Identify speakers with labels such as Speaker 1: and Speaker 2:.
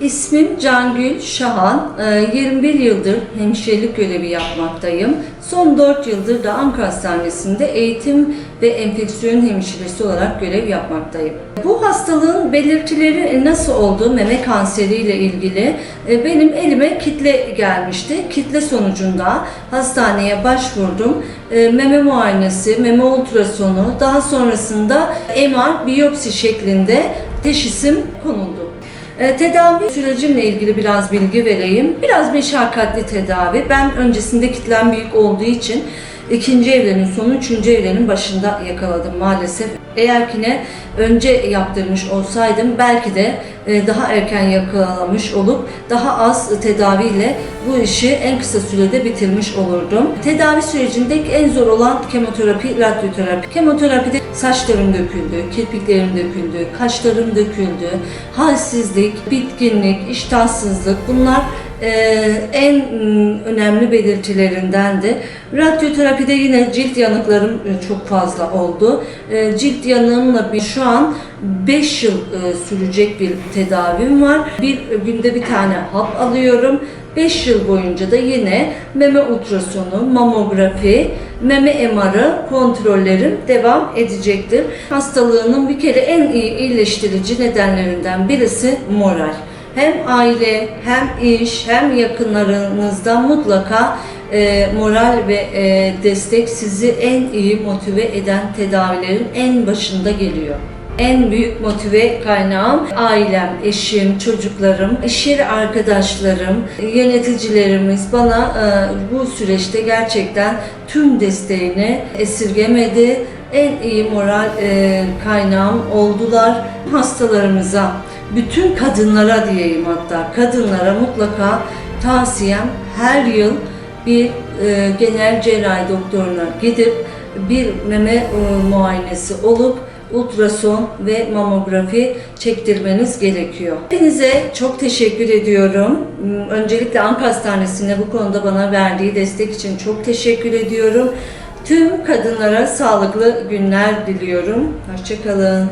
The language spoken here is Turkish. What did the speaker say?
Speaker 1: İsmim Cangül Şahan. Ee, 21 yıldır hemşirelik görevi yapmaktayım. Son 4 yıldır da Ankara Hastanesi'nde eğitim ve enfeksiyon hemşiresi olarak görev yapmaktayım. Bu hastalığın belirtileri nasıl oldu meme kanseri ile ilgili e, benim elime kitle gelmişti. Kitle sonucunda hastaneye başvurdum. E, Meme muayenesi, meme ultrasonu, daha sonrasında MR biyopsi şeklinde teşhisim konuldu. E, Tedavi sürecimle ilgili biraz bilgi vereyim. Biraz meşakkatli tedavi. Ben öncesinde kitlem büyük olduğu için ikinci evrenin sonu, üçüncü evrenin başında yakaladım maalesef. Eğer ki ne önce yaptırmış olsaydım belki de daha erken yakalamış olup daha az tedaviyle bu işi en kısa sürede bitirmiş olurdum. Tedavi sürecinde en zor olan kemoterapi, radyoterapi. Kemoterapide saçlarım döküldü, kirpiklerim döküldü, kaşlarım döküldü, halsizlik, bitkinlik, iştahsızlık bunlar e, en mm, önemli belirtilerindendi. Radyoterapide yine cilt yanıklarım e, çok fazla oldu. E, cilt yanığımla bir şu an 5 yıl sürecek bir tedavim var. Bir günde bir tane hap alıyorum. 5 yıl boyunca da yine meme ultrasonu, mamografi, meme MR'ı kontrollerim devam edecektir. Hastalığının bir kere en iyi iyileştirici nedenlerinden birisi moral hem aile hem iş hem yakınlarınızdan mutlaka e, moral ve e, destek sizi en iyi motive eden tedavilerin en başında geliyor. En büyük motive kaynağım ailem, eşim, çocuklarım, iş yeri arkadaşlarım, yöneticilerimiz bana e, bu süreçte gerçekten tüm desteğini esirgemedi. En iyi moral e, kaynağım oldular. Hastalarımıza bütün kadınlara diyeyim hatta kadınlara mutlaka tavsiyem her yıl bir e, genel cerrahi doktoruna gidip bir meme e, muayenesi olup ultrason ve mamografi çektirmeniz gerekiyor. Hepinize çok teşekkür ediyorum. Öncelikle Ankara Hastanesi'ne bu konuda bana verdiği destek için çok teşekkür ediyorum. Tüm kadınlara sağlıklı günler diliyorum. Hoşçakalın.